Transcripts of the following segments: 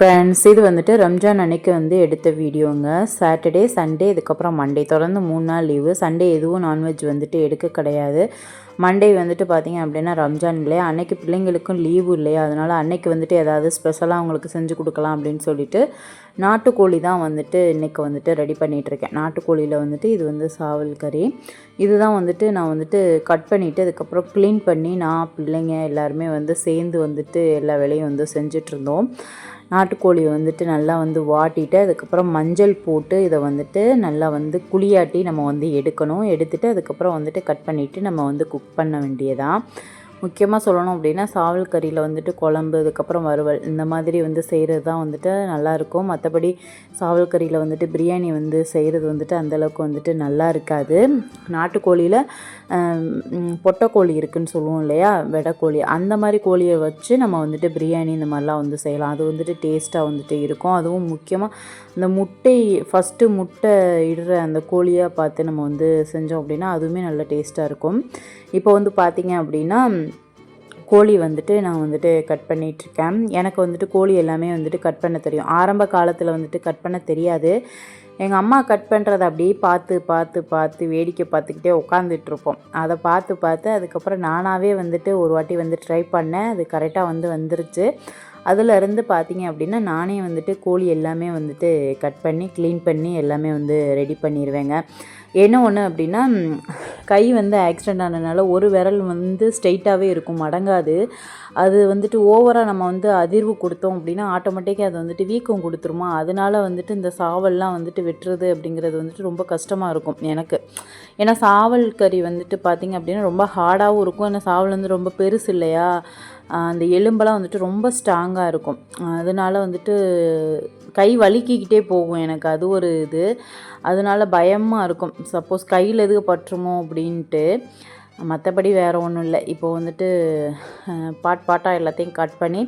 Friends இது வந்துட்டு ரம்ஜான் அன்னைக்கு வந்து எடுத்த வீடியோங்க. சாட்டர்டே சண்டே இதுக்கப்புறம் மண்டே தொடர்ந்து மூணு நாள் லீவு சண்டே எதுவும் நான்வெஜ் வந்துட்டு எடுக்க கிடையாது. மண்டே வந்துட்டு பார்த்தீங்க அப்படின்னா ரம்ஜான் இல்லையா அன்னைக்கு பிள்ளைங்களுக்கும் லீவு இல்லையா? அதனால் அன்னைக்கு வந்துட்டு ஏதாவது ஸ்பெஷலாக அவங்களுக்கு செஞ்சு கொடுக்கலாம் அப்படின்னு சொல்லிட்டு நாட்டுக்கோழி தான் வந்துட்டு இன்றைக்கி வந்துட்டு ரெடி பண்ணிகிட்ருக்கேன் நாட்டுக்கோழியில் வந்துட்டு இது வந்து சாவல் கறி. இதுதான் வந்துட்டு நான் வந்துட்டு கட் பண்ணிவிட்டு அதுக்கப்புறம் க்ளீன் பண்ணி நான் பிள்ளைங்க எல்லாருமே வந்து சேர்ந்து வந்துட்டு எல்லா வேலையும் வந்து செஞ்சிட்ருந்தோம் நாட்டுக்கோழி வந்துட்டு நல்லா வந்து வாட்டிட்டு அதுக்கப்புறம் மஞ்சள் போட்டு இதை வந்துட்டு நல்லா வந்து குழியாட்டி நம்ம வந்து எடுக்கணும். எடுத்துட்டு அதுக்கப்புறம் வந்துட்டு கட் பண்ணிவிட்டு நம்ம வந்து குக் பண்ண வேண்டியதான் முக்கியமாக சொல்லணும் அப்படின்னா சாவல் கறியில் வந்துட்டு குழம்பு அதுக்கப்புறம் வறுவல் இந்த மாதிரி வந்து செய்கிறது தான் வந்துட்டு நல்லாயிருக்கும் மற்றபடி சாவல் கறியில் வந்துட்டு பிரியாணி வந்து செய்கிறது வந்துட்டு அந்தளவுக்கு வந்துட்டு நல்லா இருக்காது. நாட்டுக்கோழியில் பொட்டைக்கோழி இருக்குதுன்னு சொல்லுவோம் இல்லையா? வெடைக்கோழி. அந்த மாதிரி கோழியை வச்சு நம்ம வந்துட்டு பிரியாணி இந்த மாதிரிலாம் வந்து செய்யலாம். அது வந்துட்டு டேஸ்ட்டாக வந்துட்டு இருக்கும். அதுவும் முக்கியமாக இந்த முட்டை ஃபஸ்ட்டு முட்டை இடுற அந்த கோழியாக பார்த்து நம்ம வந்து செஞ்சோம் அப்படின்னா அதுவுமே நல்ல டேஸ்ட்டாக இருக்கும். இப்போ வந்து பார்த்திங்க அப்படின்னா கோழி வந்துட்டு நான் வந்துட்டு கட் பண்ணிகிட்ருக்கேன் எனக்கு வந்துட்டு கோழி எல்லாமே வந்துட்டு கட் பண்ண தெரியும். ஆரம்ப காலத்தில் வந்துட்டு கட் பண்ண தெரியாது. எங்கள் அம்மா கட் பண்ணுறத அப்படியே பார்த்து பார்த்து பார்த்து வேடிக்கை பார்த்துக்கிட்டே உட்காந்துட்ருப்போம் அதை பார்த்து பார்த்து அதுக்கப்புறம் நானாகவே வந்துட்டு ஒரு வாட்டி வந்து ட்ரை பண்ணேன். அது கரெக்டாக வந்து வந்துருச்சு. அதிலருந்து பார்த்தீங்க அப்படின்னா நானே வந்துட்டு கோழி எல்லாமே வந்துட்டு கட் பண்ணி க்ளீன் பண்ணி எல்லாமே வந்து ரெடி பண்ணிடுவேங்க என்ன ஒன்று அப்படின்னா கை வந்து ஆக்சிடெண்ட் ஆனதுனால ஒரு விரல் வந்து ஸ்ட்ரைட்டாகவே இருக்கும் மடங்காது. அது வந்துட்டு ஓவராக நம்ம வந்து அதிர்வு கொடுத்தோம் அப்படின்னா ஆட்டோமேட்டிக்காக அது வந்துட்டு வீக்கம் கொடுத்துருமா? அதனால் வந்துட்டு இந்த சாவல்லாம் வந்துட்டு வெட்டுறது அப்படிங்கிறது வந்துட்டு ரொம்ப கஷ்டமாக இருக்கும் எனக்கு. ஏன்னா சாவல் கறி வந்துட்டு பார்த்திங்க அப்படின்னா ரொம்ப ஹார்டாகவும் இருக்கும். ஏன்னா சாவல் வந்து ரொம்ப பெருசு இல்லையா? அந்த எலும்பெல்லாம் வந்துட்டு ரொம்ப ஸ்ட்ராங்காக இருக்கும். அதனால வந்துட்டு கை வலிக்கிக்கிட்டே போகும் எனக்கு. அது ஒரு இது. அதனால பயமாக இருக்கும். சப்போஸ் கையில் எதுக்கு பற்றுமோ அப்படின்ட்டு. மற்றபடி வேறு ஒன்றும் இல்லை. இப்போது வந்துட்டு பாட் பாட்டாக எல்லாத்தையும் கட் பண்ணி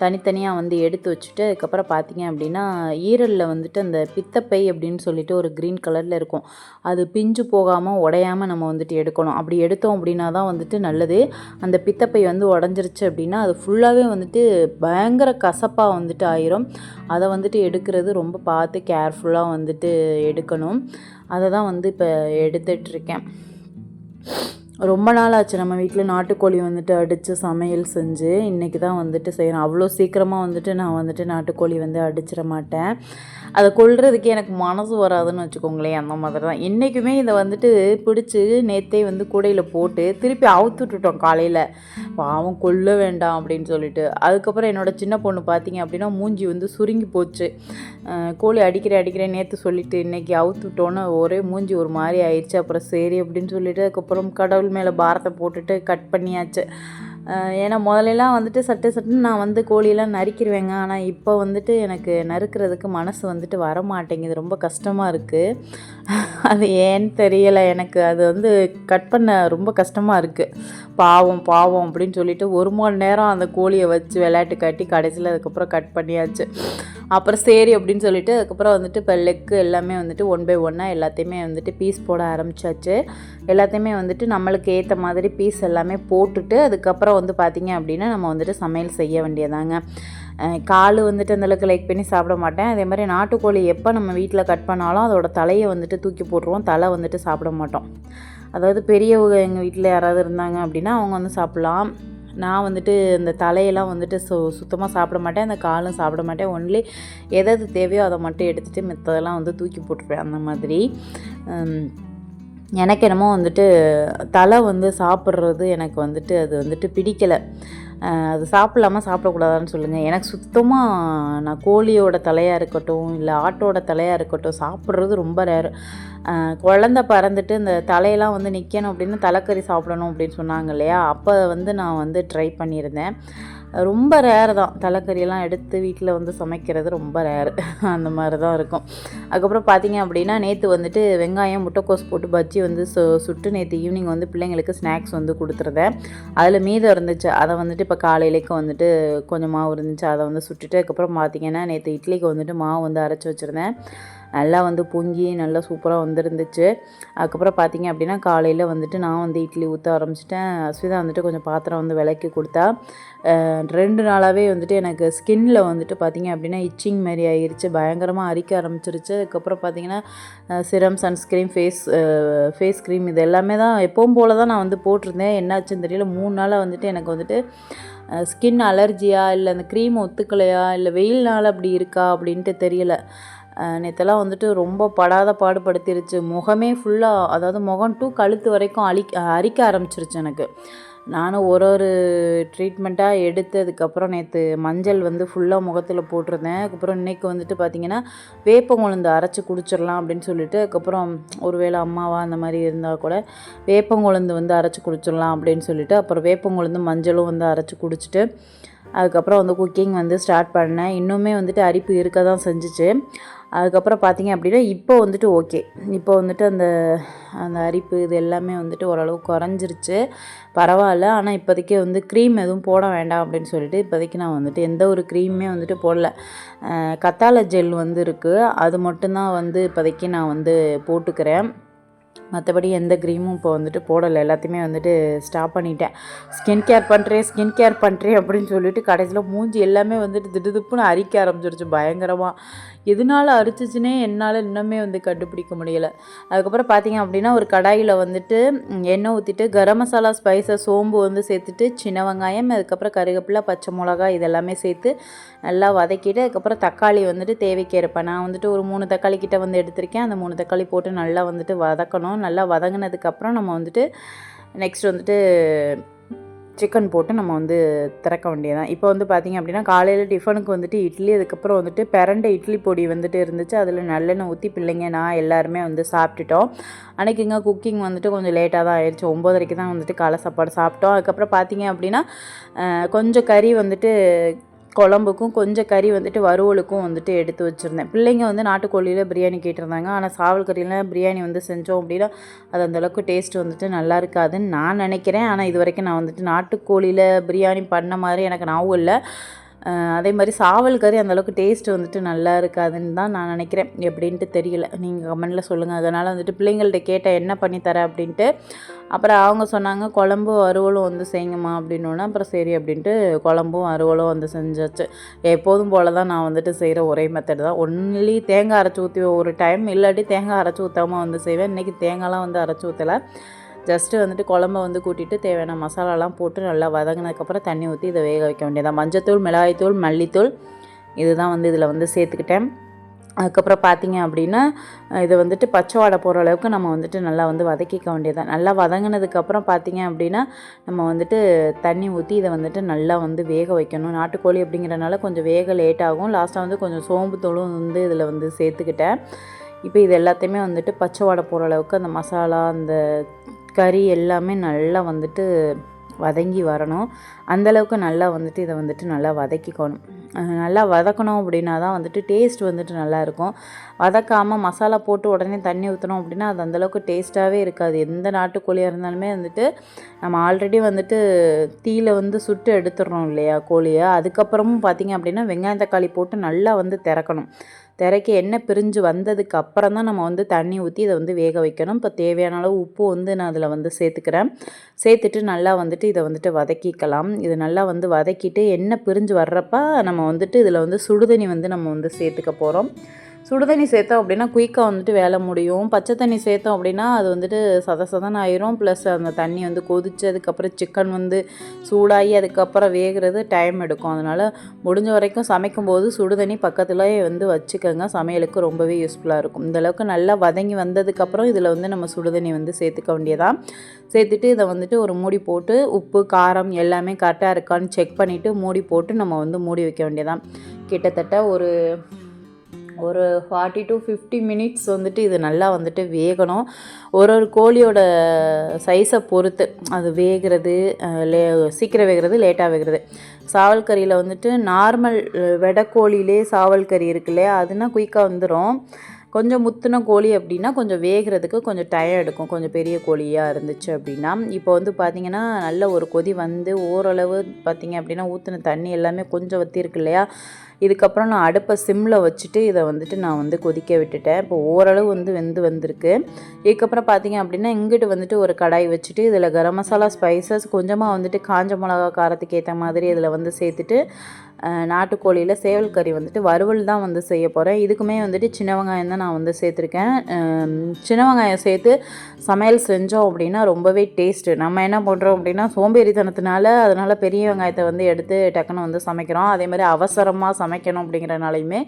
தனித்தனியாக வந்து எடுத்து வச்சுட்டு அதுக்கப்புறம் பார்த்தீங்க அப்படின்னா ஈரலில் வந்துட்டு அந்த பித்தப்பை அப்படின்னு சொல்லிட்டு ஒரு க்ரீன் கலரில் இருக்கும். அது பிஞ்சு போகாமல் உடையாமல் நம்ம வந்துட்டு எடுக்கணும். அப்படி எடுத்தோம் அப்படின்னா தான் வந்துட்டு நல்லது. அந்த பித்தப்பை வந்து உடஞ்சிருச்சு அப்படின்னா அது ஃபுல்லாகவே வந்துட்டு பயங்கர கசப்பாக வந்துட்டு ஆயிரும். அதை வந்துட்டு எடுக்கிறது ரொம்ப பார்த்து கேர்ஃபுல்லாக வந்துட்டு எடுக்கணும். அதை தான் வந்து இப்போ எடுத்துட்ருக்கேன் ரொம்ப நாள் ஆச்சு. நம்ம வீட்டில் நாட்டுக்கோழி வந்துட்டு அடித்து சமையல் செஞ்சு இன்றைக்கி தான் வந்துட்டு செய்கிறோம் அவ்வளோ சீக்கிரமாக வந்துட்டு நான் வந்துட்டு நாட்டுக்கோழி வந்து அடிச்சிட மாட்டேன். அதை கொள்றதுக்கே எனக்கு மனசு வராதுன்னு வச்சுக்கோங்களேன் அந்த மாதிரி தான் இன்றைக்குமே இதை வந்துட்டு பிடிச்சி நேற்றே வந்து கூடையில் போட்டு திருப்பி அவுத்து விட்டுட்டோம் காலையில். பாவம் கொல்ல வேண்டாம் அப்படின்னு சொல்லிட்டு. அதுக்கப்புறம் என்னோடய சின்ன பொண்ணு பார்த்தீங்க அப்படின்னா மூஞ்சி வந்து சுருங்கி போச்சு. கோழி அடிக்கிறேன் அடிக்கிறேன் நேற்று சொல்லிட்டு இன்றைக்கி அவுத்து விட்டோன்னு ஒரே மூஞ்சி ஒரு மாதிரி ஆயிடுச்சு அப்புறம் சரி அப்படின்னு சொல்லிட்டு அதுக்கப்புறம் கடவுள் மேலே பாரத்தை போட்டுட்டு கட் பண்ணியாச்சு. ஏன்னா முதலெல்லாம் வந்துட்டு சட்டு சட்டுன்னு நான் வந்து கோழியெல்லாம் நறுக்கிடுவேங்க ஆனால் இப்போ வந்துட்டு எனக்கு நறுக்கிறதுக்கு மனசு வந்துட்டு வர மாட்டேங்குது ரொம்ப கஷ்டமாக இருக்குது அது ஏன்னு தெரியலை. எனக்கு அது வந்து கட் பண்ண ரொம்ப கஷ்டமாக இருக்குது பாவம் பாவம் அப்படின்னு சொல்லிட்டு ஒரு மணி நேரம் அந்த கோழியை வச்சு விளையாட்டு காட்டி கடைசியில் அதுக்கப்புறம் கட் பண்ணியாச்சு. அப்புறம் சரி அப்படின்னு சொல்லிட்டு அதுக்கப்புறம் வந்துட்டு இப்போ லெக்கு எல்லாமே வந்துட்டு ஒன் பை ஒன்னாக எல்லாத்தையுமே வந்துட்டு பீஸ் போட ஆரம்பிச்சாச்சு. எல்லாத்தையுமே வந்துட்டு நம்மளுக்கு ஏற்ற மாதிரி பீஸ் எல்லாமே போட்டுட்டு அதுக்கப்புறம் வந்து பார்த்திங்க அப்படின்னா நம்ம வந்துட்டு சமையல் செய்ய வேண்டியதாங்க. கால் வந்துட்டு அந்தளவுக்கு லைக் பண்ணி சாப்பிட மாட்டேன். அதே மாதிரி நாட்டுக்கோழி எப்போ நம்ம வீட்டில் கட் பண்ணாலும் அதோட தலையை வந்துட்டு தூக்கி போட்டுருவோம். தலை வந்துட்டு சாப்பிட மாட்டோம். அதாவது பெரியவங்க எங்கள் வீட்டில் யாராவது இருந்தாங்க அப்படின்னா அவங்க வந்து சாப்பிட்லாம். நான் வந்துட்டு இந்த தலையெல்லாம் வந்துட்டு சு சுத்தமாக சாப்பிட மாட்டேன் அந்த காலும் சாப்பிட மாட்டேன். ஒன்லி எதாவது தேவையோ அதை மட்டும் எடுத்துகிட்டு மித்ததெல்லாம் வந்து தூக்கி போட்டுருவேன் அந்த மாதிரி. எனக்கு என்னமோ வந்துட்டு தலை வந்து சாப்பிட்றது எனக்கு வந்துட்டு அது வந்துட்டு பிடிக்கலை. அது சாப்பிட்லாமா சாப்பிடக்கூடாதான்னு சொல்லுங்கள் எனக்கு சுத்தமாக நான் கோழியோட தலையாக இருக்கட்டும் இல்லை ஆட்டோட தலையாக இருக்கட்டும் சாப்பிட்றது ரொம்ப ரேர் குழந்த பறந்துட்டு இந்த தலையெல்லாம் வந்து நிற்கணும் அப்படின்னு தலைக்கறி சாப்பிடணும் அப்படின்னு சொன்னாங்க இல்லையா? அப்போ வந்து நான் வந்து ட்ரை பண்ணியிருந்தேன். ரொம்ப ரேர் தான். தலைக்கறியெல்லாம் எடுத்து வீட்டில் வந்து சமைக்கிறது ரொம்ப ரேர் அந்த மாதிரி தான் இருக்கும். அதுக்கப்புறம் பார்த்தீங்க அப்படின்னா நேற்று வந்துட்டு வெங்காயம் முட்டைக்கோஸ் போட்டு பஜ்ஜி வந்து சு சுட்டு நேற்று ஈவினிங் வந்து பிள்ளைங்களுக்கு ஸ்நாக்ஸ் வந்து கொடுத்துருந்தேன். அதில் மீதம் இருந்துச்சு. அதை வந்துட்டு இப்போ காலையிலேக்கு வந்துட்டு கொஞ்சம் மாவு இருந்துச்சு. அதை வந்து சுட்டுட்டு அதுக்கப்புறம் பார்த்தீங்கன்னா நேற்று இட்லிக்கு வந்துட்டு மாவு வந்து அரைச்சி வச்சுருந்தேன். நல்லா வந்து பொங்கி நல்லா சூப்பராக வந்துருந்துச்சு. அதுக்கப்புறம் பார்த்தீங்க அப்படின்னா காலையில் வந்துட்டு நான் வந்து இட்லி ஊற்ற ஆரம்பிச்சிட்டேன். அஸ்விதா வந்துட்டு கொஞ்சம் பாத்திரம் வந்து விளக்கி கொடுத்தா. ரெண்டு நாளாகவே வந்துட்டு எனக்கு ஸ்கின்னில் வந்துட்டு பார்த்தீங்க அப்படின்னா இச்சிங் மாதிரி ஆகிருச்சு பயங்கரமாக அரிக்க ஆரம்பிச்சிருச்சு. அதுக்கப்புறம் பார்த்தீங்கன்னா சிரம் சன்ஸ்க்ரீம் ஃபேஸ் ஃபேஸ் க்ரீம் இது எல்லாமே தான் எப்பவும் போல் தான் நான் வந்து போட்டிருந்தேன். என்னாச்சுன்னு தெரியல. மூணு நாளாக வந்துட்டு எனக்கு வந்துட்டு ஸ்கின் அலர்ஜியா இல்லை அந்த க்ரீம் ஒத்துக்கலையா இல்லை வெயில்னால அப்படி இருக்கா அப்படின்ட்டு தெரியல. நேற்றெல்லாம் நேத்தெல்லாம் வந்துட்டு ரொம்ப படாத பாடுபடுத்திருச்சு. முகமே ஃபுல்லாக அதாவது முகம் டூ கழுத்து வரைக்கும் அழிக்க அரிக்க ஆரம்பிச்சிருச்சு எனக்கு. நானும் ஒரு ஒரு ட்ரீட்மெண்ட்டாக எடுத்ததுக்கப்புறம் நேற்று மஞ்சள் வந்து ஃபுல்லாக முகத்தில் போட்டிருந்தேன். அதுக்கப்புறம் இன்றைக்கி வந்துட்டு பார்த்திங்கன்னா வேப்பங்குழுந்து அரைச்சி குடிச்சிடலாம் அப்படின்னு சொல்லிட்டு அதுக்கப்புறம் ஒருவேளை அம்மாவா அந்த மாதிரி இருந்தால் கூட வேப்பங்குழுந்து வந்து அரைச்சி குடிச்சிடலாம் அப்படின்னு சொல்லிட்டு அப்புறம் வேப்பங்குழுந்து மஞ்சளும் வந்து அரைச்சி குடிச்சிட்டு அதுக்கப்புறம் வந்து குக்கிங் வந்து ஸ்டார்ட் பண்ணேன். இன்னுமே வந்துட்டு அரிப்பு இருக்க தான் செஞ்சுச்சு. அதுக்கப்புறம் பார்த்தீங்க அப்படின்னா இப்போ வந்துட்டு ஓகே. இப்போ வந்துட்டு அந்த அந்த அரிப்பு இது எல்லாமே வந்துட்டு ஓரளவு குறைஞ்சிருச்சு. பரவாயில்ல. ஆனால் இப்போதைக்கு வந்து க்ரீம் எதுவும் போட வேண்டாம் அப்படின்னு சொல்லிட்டு இப்போதைக்கு நான் வந்துட்டு எந்த ஒரு க்ரீமுமே வந்துட்டு போடல. கத்தாழ ஜெல் வந்து இருக்குது அது மட்டும்தான் வந்து இப்போதைக்கு நான் வந்து போட்டுக்கிறேன். மற்றபடி எந்த க்ரீமும் இப்போ வந்துட்டு போடலை. எல்லாத்தையுமே வந்துட்டு ஸ்டாப் பண்ணிட்டேன். ஸ்கின் கேர் பண்ணுறேன் ஸ்கின் கேர் பண்ணுறேன் அப்படின்னு சொல்லிட்டு கடைசியில் மூஞ்சி எல்லாமே வந்துட்டு திடுதுப்புன்னு அரிக்க ஆரம்பிச்சிருச்சு. பயங்கரமாக எதனால அரிச்சிச்சுனே என்னால் இன்னுமே வந்து கண்டுபிடிக்க முடியலை. அதுக்கப்புறம் பார்த்தீங்க அப்படின்னா ஒரு கடாயில் வந்துட்டு எண்ணெய் ஊற்றிட்டு கரம் மசாலா ஸ்பைஸை சோம்பு வந்து சேர்த்துட்டு சின்ன வெங்காயம் அதுக்கப்புறம் கருவேப்பிலை பச்சை மிளகாய் இதெல்லாமே சேர்த்து நல்லா வதக்கிட்டு அதுக்கப்புறம் தக்காளி வந்துட்டு தேவைக்கு இருப்பேன் நான் வந்துட்டு ஒரு மூணு தக்காளி கிட்டே வந்து எடுத்திருக்கேன். அந்த மூணு தக்காளி போட்டு நல்லா வந்துட்டு வதக்கணும். நல்லா வதங்கினதுக்கப்புறம் நம்ம வந்துட்டு நெக்ஸ்ட் வந்துட்டு சிக்கன் போட்டு நம்ம வந்து திறக்க வேண்டியதான் இப்போ வந்து பார்த்திங்க அப்படின்னா காலையில் டிஃபனுக்கு வந்துட்டு இட்லி அதுக்கப்புறம் வந்துட்டு பிறண்ட இட்லி பொடி வந்துட்டு இருந்துச்சு. அதில் நல்லெண்ணெய் ஊற்றி பிள்ளைங்க நான் எல்லாருமே வந்து சாப்பிட்டுட்டோம். அன்றைக்கிங்க குக்கிங் வந்துட்டு கொஞ்சம் லேட்டாக தான் ஆயிடுச்சு ஒம்போதரைக்கு தான் வந்துட்டு காலை சாப்பாடு சாப்பிட்டோம். அதுக்கப்புறம் பார்த்தீங்க அப்படின்னா கொஞ்சம் கறி வந்துட்டு குழம்புக்கும் கொஞ்சம் கறி வந்துட்டு வறுவலுக்கும் வந்துட்டு எடுத்து வச்சுருந்தேன். பிள்ளைங்க வந்து நாட்டுக்கோழியில் பிரியாணி கேட்டிருந்தாங்க. ஆனால் சாவல் கறியில் பிரியாணி வந்து செஞ்சோம் அப்படின்னா அது அந்தளவுக்கு டேஸ்ட் வந்துட்டு நல்லா இருக்காதுன்னு நான் நினைக்கிறேன். ஆனால் இது வரைக்கும் நான் வந்துட்டு நாட்டுக்கோழியில் பிரியாணி பண்ண மாதிரி எனக்கு ஞாபகம் இல்லை. அதே மாதிரி சாவல் கறி அந்தளவுக்கு டேஸ்ட் வந்துட்டு நல்லா இருக்காதுன்னு தான் நான் நினைக்கிறேன். எப்படின்ட்டு தெரியல. நீங்கள் கமெண்டில் சொல்லுங்கள் அதனால் வந்துட்டு பிள்ளைங்கள்ட்ட கேட்டேன் என்ன பண்ணி அப்படின்ட்டு. அப்புறம் அவங்க சொன்னாங்க குழம்பு அறுவலும் வந்து செய்யுங்கம்மா அப்படின்னோடனே அப்புறம் சரி அப்படின்ட்டு குழம்பும் அறுவலும் வந்து செஞ்சாச்சு. எப்போதும் போல் தான் நான் வந்துட்டு செய்கிற ஒரே மெத்தட் தான். ஒன்லி தேங்காய் அரைச்சி ஊற்றி ஒரு டைம் இல்லாட்டி தேங்காய் அரைச்சி ஊற்றாமல் வந்து செய்வேன். இன்றைக்கி தேங்காய்லாம் வந்து அரைச்சி ஊற்றலை ஜஸ்ட்டு வந்துட்டு குழம்ப வந்து கூட்டிட்டு தேவையான மசாலாலாம் போட்டு நல்லா வதங்கினதுக்கப்புறம் தண்ணி ஊற்றி இதை வேக வைக்க வேண்டியதான் மஞ்சத்தூள் மிளகாய்த்தூள் மல்லித்தூள் இதுதான் வந்து இதில் வந்து சேர்த்துக்கிட்டேன். அதுக்கப்புறம் பார்த்தீங்க அப்படின்னா இதை வந்துட்டு பச்சை வாடை போகிற அளவுக்கு நம்ம வந்துட்டு நல்லா வந்து வதக்கிக்க வேண்டியதான் நல்லா வதங்கினதுக்கப்புறம் பார்த்தீங்க அப்படின்னா நம்ம வந்துட்டு தண்ணி ஊற்றி இதை வந்துட்டு நல்லா வந்து வேக வைக்கணும். நாட்டுக்கோழி அப்படிங்கிறனால கொஞ்சம் வேக லேட் ஆகும். லாஸ்ட்டாக வந்து கொஞ்சம் சோம்பு தூளும் வந்து இதில் வந்து சேர்த்துக்கிட்டேன். இப்போ இது எல்லாத்தையுமே வந்துட்டு பச்சை வாடை போகிற அளவுக்கு அந்த மசாலா அந்த கறி எல்லாமே நல்லா வந்துட்டு வதங்கி வரணும். அந்தளவுக்கு நல்லா வந்துட்டு இதை வந்துட்டு நல்லா வதக்கிக்கணும். நல்லா வதக்கணும் அப்படின்னா தான் வந்துட்டு டேஸ்ட் வந்துட்டு நல்லாயிருக்கும் வதக்காமல் மசாலா போட்டு உடனே தண்ணி ஊற்றணும் அப்படின்னா அது அந்தளவுக்கு டேஸ்ட்டாகவே இருக்காது. எந்த நாட்டுக்கோழியாக இருந்தாலுமே வந்துட்டு நம்ம ஆல்ரெடி வந்துட்டு தீயில் வந்து சுட்டு எடுத்துடுறோம் இல்லையா கோழியை. அதுக்கப்புறமும் பார்த்திங்க அப்படின்னா வெங்காயம் தக்காளி போட்டு நல்லா வந்து திறக்கணும். திரைக்கு எண்ணெய் பிரிஞ்சு வந்ததுக்கு அப்புறம் தான் நம்ம வந்து தண்ணி ஊற்றி இதை வந்து வேக வைக்கணும். இப்போ தேவையான அளவு உப்பு வந்து நான் அதில் வந்து சேர்த்துக்கிறேன். சேர்த்துட்டு நல்லா வந்துட்டு இதை வந்துட்டு வதக்கிக்கலாம். இது நல்லா வந்து வதக்கிட்டு எண்ணெய் பிரிஞ்சு வர்றப்ப நம்ம வந்துட்டு இதில் வந்து சுடுதண்ணி வந்து நம்ம வந்து சேர்த்துக்க போகிறோம் சுடுதண்ணி சேர்த்தோம் அப்படின்னா குயிக்காக வந்துட்டு வேலை முடியும். பச்சை தண்ணி சேர்த்தோம் அப்படின்னா அது வந்துட்டு சத சதன் ஆயிரும். ப்ளஸ் அந்த தண்ணி வந்து கொதிச்சு அதுக்கப்புறம் சிக்கன் வந்து சூடாகி அதுக்கப்புறம் வேகிறது டைம் எடுக்கும். அதனால் முடிஞ்ச வரைக்கும் சமைக்கும்போது சுடுதண்ணி பக்கத்தில் வந்து வச்சுக்கோங்க. சமையலுக்கு ரொம்பவே யூஸ்ஃபுல்லாக இருக்கும். இந்த அளவுக்கு நல்லா வதங்கி வந்ததுக்கப்புறம் இதில் வந்து நம்ம சுடுதண்ணி வந்து சேர்த்துக்க வேண்டியதான் சேர்த்துட்டு இதை வந்துட்டு ஒரு மூடி போட்டு உப்பு காரம் எல்லாமே கரெக்டாக இருக்கான்னு செக் பண்ணிவிட்டு மூடி போட்டு நம்ம வந்து மூடி வைக்க வேண்டியதான் கிட்டத்தட்ட ஒரு ஒரு ஃபார்ட்டி டு ஃபிஃப்டி மினிட்ஸ் வந்துட்டு இது நல்லா வந்துட்டு வேகணும். ஒரு ஒரு கோழியோட சைஸை பொறுத்து. அது வேகிறது லே சீக்கிரம் வேகிறது லேட்டாக வேகிறது. சாவல் கறியில் வந்துட்டு நார்மல் வெடக்கோழிலே சாவல் கறி இருக்கு இல்லையா? அதுனா குயிக்காக வந்துடும் கொஞ்சம் முத்தின கோழி அப்படின்னா கொஞ்சம் வேகிறதுக்கு கொஞ்சம் டயம் எடுக்கும் கொஞ்சம் பெரிய கோழியாக இருந்துச்சு அப்படின்னா. இப்போ வந்து பார்த்திங்கன்னா நல்ல ஒரு கொதி வந்து ஓரளவு பார்த்திங்க அப்படின்னா ஊற்றின தண்ணி எல்லாமே கொஞ்சம் வத்திருக்கு இல்லையா? இதுக்கப்புறம் நான் அடுப்பை சிம்மில் வச்சுட்டு இதை வந்துட்டு நான் வந்து கொதிக்க விட்டுட்டேன். இப்போ ஓரளவு வந்து வெந்து வந்திருக்கு. இதுக்கப்புறம் பார்த்தீங்க அப்படின்னா இங்கிட்டு வந்துட்டு ஒரு கடாய் வச்சுட்டு இதில் கரம் மசாலா ஸ்பைசஸ் கொஞ்சமாக வந்துட்டு காஞ்ச மிளகா காரத்துக்கு ஏற்ற மாதிரி இதில் வந்து சேர்த்துட்டு நாட்டுக்கோழியில் சேவல் கறி வந்துட்டு வறுவல் தான் வந்து செய்ய போகிறேன் இதுக்குமே வந்துட்டு சின்ன வெங்காயம் தான் நான் வந்து சேர்த்துருக்கேன். சின்ன வெங்காயம் சேர்த்து சமையல் செஞ்சோம் அப்படின்னா ரொம்பவே டேஸ்ட்டு நம்ம என்ன பண்ணுறோம் அப்படின்னா சோம்பேறித்தனத்தினால அதனால் பெரிய வெங்காயத்தை வந்து எடுத்து டக்குன்னு வந்து சமைக்கிறோம். அதே மாதிரி அவசரமாக சமைக்கணும் அப்படிங்கிறனாலையுமே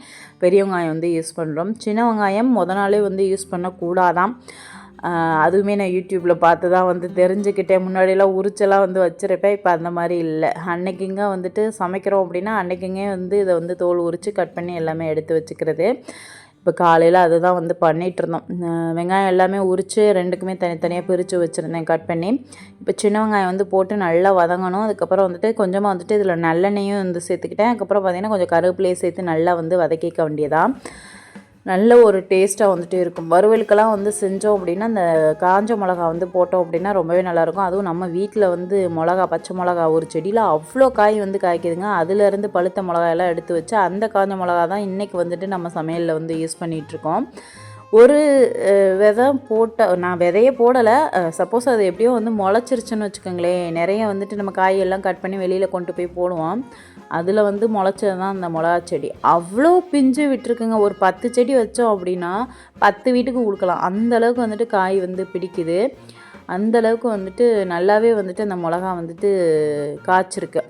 பெரிய வெங்காயம் வந்து யூஸ் பண்ணுறோம் சின்ன வெங்காயம் முத நாளே வந்து யூஸ் பண்ணக்கூடாதான் அதுவுமே நான் யூடியூப்பில் பார்த்து தான் வந்து தெரிஞ்சுக்கிட்டேன். முன்னாடியெல்லாம் உரிச்செல்லாம் வந்து வச்சுருப்பேன். இப்போ அந்த மாதிரி இல்லை. அன்னைக்குங்க வந்துட்டு சமைக்கிறோம் அப்படின்னா அன்னைக்குங்க வந்து இதை வந்து தோல் உரித்து கட் பண்ணி எல்லாமே எடுத்து வச்சுக்கிறது. இப்போ காலையில் அதுதான் வந்து பண்ணிகிட்டு இருந்தோம் வெங்காயம் எல்லாமே உரித்து ரெண்டுக்குமே தனித்தனியாக பிரித்து வச்சுருந்தேன் கட் பண்ணி. இப்போ சின்ன வெங்காயம் வந்து போட்டு நல்லா வதங்கணும். அதுக்கப்புறம் வந்துட்டு கொஞ்சமாக வந்துட்டு இதில் நல்லெண்ணெயும் வந்து சேர்த்துக்கிட்டேன். அதுக்கப்புறம் பார்த்திங்கன்னா கொஞ்சம் கருவேப்பிலையை சேர்த்து நல்லா வந்து வதக்கிக்க வேண்டியதான் நல்ல ஒரு டேஸ்ட்டாக வந்துட்டு இருக்கும். வறுவலுக்கெல்லாம் வந்து செஞ்சோம் அப்படின்னா அந்த காஞ்ச மிளகா வந்து போட்டோம் அப்படின்னா ரொம்பவே நல்லாயிருக்கும். அதுவும் நம்ம வீட்டில் வந்து மிளகா பச்சை மிளகா ஒரு செடியில் அவ்வளோ காய் வந்து காய்க்குதுங்க. அதுலேருந்து பழுத்த மிளகாயெல்லாம் எடுத்து வச்சு அந்த காஞ்ச மிளகா தான் இன்றைக்கி வந்துட்டு நம்ம சமையலில் வந்து யூஸ் பண்ணிகிட்ருக்கோம் ஒரு விதை போட்ட நான் விதையே போடலை. சப்போஸ் அது எப்படியோ வந்து முளைச்சிருச்சுன்னு வச்சுக்கோங்களேன். நிறைய வந்துட்டு நம்ம காயெல்லாம் கட் பண்ணி வெளியில் கொண்டு போய் போடுவோம். அதில் வந்து முளைச்சது தான் அந்த மிளகா செடி. அவ்வளோ பிஞ்சு விட்டுருக்குங்க. ஒரு பத்து செடி வச்சோம் அப்படின்னா பத்து வீட்டுக்கு கொடுக்கலாம். அந்தளவுக்கு வந்துட்டு காய் வந்து பிடிக்குது. அந்தளவுக்கு வந்துட்டு நல்லாவே வந்துட்டு அந்த மிளகா வந்துட்டு காய்ச்சிருக்கு.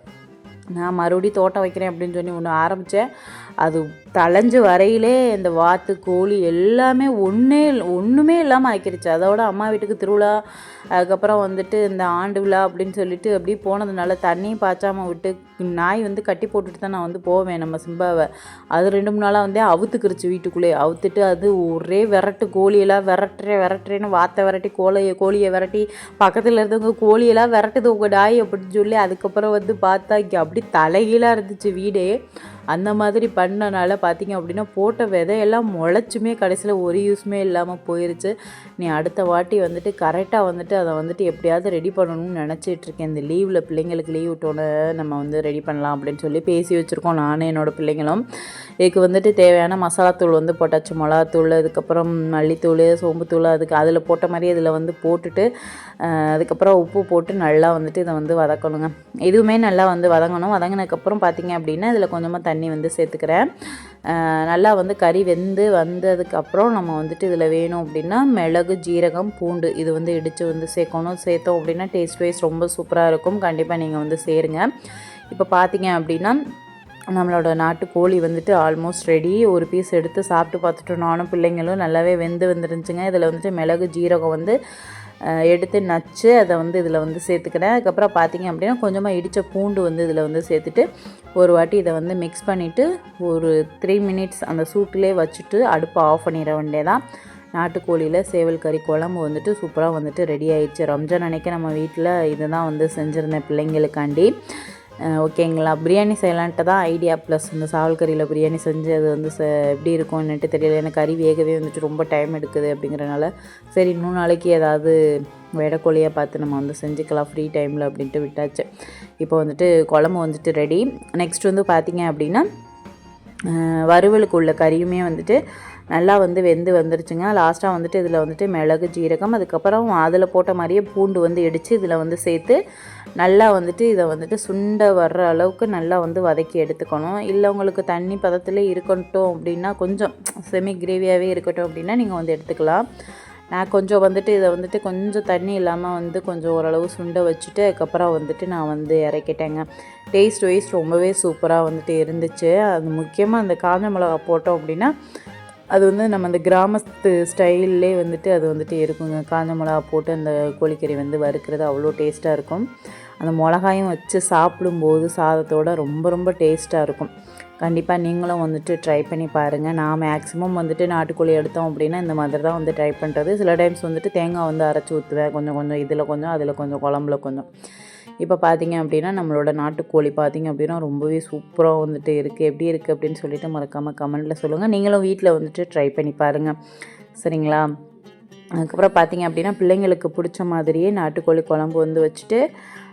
நான் மறுபடியும் தோட்டம் வைக்கிறேன் அப்படின்னு சொல்லி ஒன்று ஆரம்பித்தேன் அது தலைஞ்ச வரையிலே இந்த வாத்து கோழி எல்லாமே ஒன்றே ஒன்றுமே இல்லாமல் ஆக்கிடுச்சு அதோட அம்மா வீட்டுக்கு திருவிழா அதுக்கப்புறம் வந்துட்டு இந்த ஆண்டு விழா அப்படின்னு சொல்லிட்டு அப்படியே போனதுனால தண்ணியும் பாய்ச்சாமல் விட்டு நாய் வந்து கட்டி போட்டுட்டு தான் நான் வந்து போவேன் நம்ம சிம்பாவை. அது ரெண்டு மூணு நாளாக வந்து அவுத்துக்கிருச்சு வீட்டுக்குள்ளே. அவுத்துட்டு அது ஒரே விரட்டு கோழியெல்லாம் விரட்டுறே விரட்டுறேன்னு வாத்தை விரட்டி கோழையை கோழியை விரட்டி பக்கத்தில் இருந்தவங்க கோழியெல்லாம் விரட்டுது உங்கள் டாய் அப்படின்னு சொல்லி அதுக்கப்புறம் வந்து பார்த்தா இங்கே அப்படி தலைகீழாக இருந்துச்சு வீடே. அந்த மாதிரி பண்ணனால பார்த்திங்க அப்படின்னா போட்ட விதையெல்லாம் முளைச்சுமே கடைசியில் ஒரு யூஸுமே இல்லாமல் போயிருச்சு. நீ அடுத்த வாட்டி வந்துட்டு கரெக்டாக வந்துட்டு அதை வந்துட்டு எப்படியாவது ரெடி பண்ணணும்னு நினச்சிட்ருக்கேன் இந்த லீவில் பிள்ளைங்களுக்கு லீவ் விட்டோன்னே நம்ம வந்து ரெடி பண்ணலாம் அப்படின்னு சொல்லி பேசி வச்சுருக்கோம். நானும் என்னோடய பிள்ளைங்களும். இதுக்கு வந்துட்டு தேவையான மசாலாத்தூள் வந்து போட்டாச்சு. மிளகாத்தூள் அதுக்கப்புறம் மல்லித்தூள் சோம்புத்தூள் அதுக்கு அதில் போட்ட மாதிரி இதில் வந்து போட்டுட்டு அதுக்கப்புறம் உப்பு போட்டு நல்லா வந்துட்டு இதை வந்து வதக்கணுங்க. இதுவுமே நல்லா வந்து வதங்கணும். வதங்கினதுக்கப்புறம் பார்த்திங்க அப்படின்னா இதில் கொஞ்சமாக தண்ணி வந்து சேர்த்துக்கிறேன். நல்லா வந்து கறி வெந்து வந்ததுக்கப்புறம் நம்ம வந்துட்டு இதில் வேணும் அப்படின்னா மிளகு ஜீரகம் பூண்டு இது வந்து இடித்து வந்து சேர்க்கணும். சேர்த்தோம் அப்படின்னா டேஸ்ட் வைஸ் ரொம்ப சூப்பராக இருக்கும். கண்டிப்பாக நீங்கள் வந்து சேருங்க. இப்போ பார்த்தீங்க அப்படின்னா நம்மளோட நாட்டு கோழி வந்துட்டு ஆல்மோஸ்ட் ரெடி ஒரு பீஸ் எடுத்து சாப்பிட்டு பார்த்துட்டு நானும் பிள்ளைங்களும் நல்லாவே வெந்து வந்துருந்துச்சுங்க. இதில் வந்துட்டு மிளகு ஜீரகம் வந்து எடுத்து நச்சு அதை வந்து இதில் வந்து சேர்த்துக்கிறேன் அதுக்கப்புறம் பார்த்திங்க அப்படின்னா கொஞ்சமாக இடித்த பூண்டு வந்து இதில் வந்து சேர்த்துட்டு ஒரு வாட்டி இதை வந்து மிக்ஸ் பண்ணிவிட்டு ஒரு த்ரீ மினிட்ஸ் அந்த சூட்டிலே வச்சுட்டு அடுப்பை ஆஃப் பண்ணிட வேண்டியதான் நாட்டுக்கோழியில் சேவல் கறி குழம்பு வந்துட்டு சூப்பராக வந்துட்டு ரெடி ஆயிடுச்சு. ரம்ஜான் அன்னைக்கு நம்ம வீட்டில் இதுதான் வந்து செஞ்சுருந்தேன் பிள்ளைங்களுக்காண்டி. ஓகேங்களா. பிரியாணி செய்யலான்ட்டு தான் ஐடியா ப்ளஸ் இந்த சாவல் கறியில் பிரியாணி செஞ்சு அது வந்து ச எப்படி இருக்கும்னுட்டு தெரியல. எனக்கு கறி வேகவே வந்துட்டு ரொம்ப டைம் எடுக்குது அப்படிங்கிறனால சரி இன்னும் நாளைக்கு ஏதாவது வேடக்கோழியாக பார்த்து நம்ம வந்து செஞ்சுக்கலாம். ஃப்ரீ டைமில் அப்படின்ட்டு விட்டாச்சு. இப்போ வந்துட்டு குழம்பு வந்துட்டு ரெடி நெக்ஸ்ட் வந்து பார்த்திங்க அப்படின்னா வறுவலுக்கு உள்ள கறியுமே வந்துட்டு நல்லா வந்து வெந்து வந்துருச்சுங்க. லாஸ்ட்டாக வந்துட்டு இதில் வந்துட்டு மிளகு ஜீரகம் அதுக்கப்புறம் அதில் போட்ட மாதிரியே பூண்டு வந்து இடித்து இதில் வந்து சேர்த்து நல்லா வந்துட்டு இதை வந்துட்டு சுண்ட வர்ற அளவுக்கு நல்லா வந்து வதக்கி எடுத்துக்கணும். இல்லை உங்களுக்கு தண்ணி பதத்தில் இருக்கட்டும் அப்படின்னா கொஞ்சம் செமி கிரேவியாகவே இருக்கட்டும் அப்படின்னா நீங்கள் வந்து எடுத்துக்கலாம். நான் கொஞ்சம் வந்துட்டு இதை வந்துட்டு கொஞ்சம் தண்ணி இல்லாமல் வந்து கொஞ்சம் ஓரளவு சுண்டை வச்சுட்டு அதுக்கப்புறம் வந்துட்டு நான் வந்து இறக்கிட்டேங்க. டேஸ்ட் வைஸ் ரொம்பவே சூப்பராக வந்துட்டு இருந்துச்சு. அது முக்கியமாக அந்த காஞ்ச மிளகா போட்டோம் அப்படின்னா அது வந்து நம்ம அந்த கிராமத்து ஸ்டைல்லே வந்துட்டு அது வந்துட்டு இருக்குங்க. காஞ்ச மிளகா போட்டு அந்த கோழிக்கறி வந்து வறுக்கிறது அவ்வளோ டேஸ்ட்டாக இருக்கும். அந்த மிளகாயும் வச்சு சாப்பிடும்போது சாதத்தோட ரொம்ப ரொம்ப டேஸ்ட்டாக இருக்கும். கண்டிப்பாக நீங்களும் வந்துட்டு ட்ரை பண்ணி பாருங்கள் நான் மேக்ஸிமம் வந்துட்டு நாட்டுக்கோழி எடுத்தோம் அப்படின்னா இந்த மாதிரி தான் வந்து ட்ரை பண்ணுறது சில டைம்ஸ் வந்துட்டு தேங்காய் வந்து அரைச்சி ஊற்றுவேன் கொஞ்சம் கொஞ்சம் இதில் கொஞ்சம் அதில் கொஞ்சம் குழம்புல கொஞ்சம். இப்போ பார்த்தீங்க அப்படின்னா நம்மளோட நாட்டுக்கோழி பார்த்தீங்க அப்படின்னா ரொம்பவே சூப்பராக வந்துட்டு இருக்குது. எப்படி இருக்குது அப்படின்னு சொல்லிட்டு மறக்காமல் கமெண்ட்டில் சொல்லுங்கள். நீங்களும் வீட்டில் வந்துட்டு ட்ரை பண்ணி பாருங்கள். சரிங்களா? அதுக்கப்புறம் பார்த்தீங்க அப்படின்னா பிள்ளைங்களுக்கு பிடிச்ச மாதிரியே நாட்டுக்கோழி குழம்பு வந்து வச்சுட்டு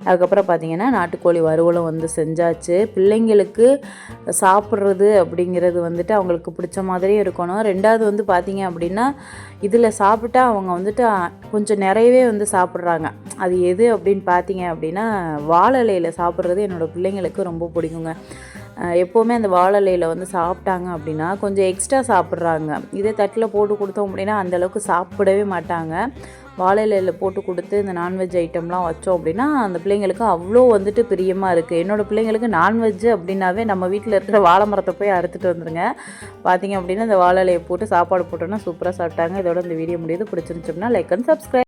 அதுக்கப்புறம் பார்த்தீங்கன்னா நாட்டுக்கோழி வறுவலும் வந்து செஞ்சாச்சு. பிள்ளைங்களுக்கு சாப்பிட்றது அப்படிங்கிறது வந்துட்டு அவங்களுக்கு பிடிச்ச மாதிரியே இருக்கணும். ரெண்டாவது வந்து பார்த்தீங்க அப்படின்னா இதில் சாப்பிட்டா அவங்க வந்துட்டு கொஞ்சம் நிறையவே வந்து சாப்பிட்றாங்க. அது எது அப்படின்னு பார்த்தீங்க அப்படின்னா வாழலையில் சாப்பிட்றது என்னோடய பிள்ளைங்களுக்கு ரொம்ப பிடிக்குங்க. எப்போவுமே அந்த வாழை வந்து சாப்பிட்டாங்க அப்படின்னா கொஞ்சம் எக்ஸ்ட்ரா சாப்பிட்றாங்க. இதே தட்டில் போட்டு கொடுத்தோம் அப்படின்னா அந்தளவுக்கு சாப்பிடவே மாட்டாங்க. வாழை போட்டு கொடுத்து இந்த நான்வெஜ் ஐட்டம்லாம் வச்சோம் அப்படின்னா அந்த பிள்ளைங்களுக்கு அவ்வளோ வந்துட்டு பிரியமாக இருக்குது என்னோடய பிள்ளைங்களுக்கு நான்வெஜ் அப்படின்னாவே நம்ம வீட்டில் இருக்கிற வாழை மரத்தை போய் அறுத்துட்டு வந்துருங்க. பார்த்தீங்க அப்படின்னா இந்த வாழை இலையை போட்டு சாப்பாடு போட்டோன்னா சூப்பராக சாப்பிட்டாங்க. இதோட இந்த வீடியோ முடியுது. பிடிச்சிருந்துச்சோம்னா லைக் அண்ட் சப்ஸ்கிரைப்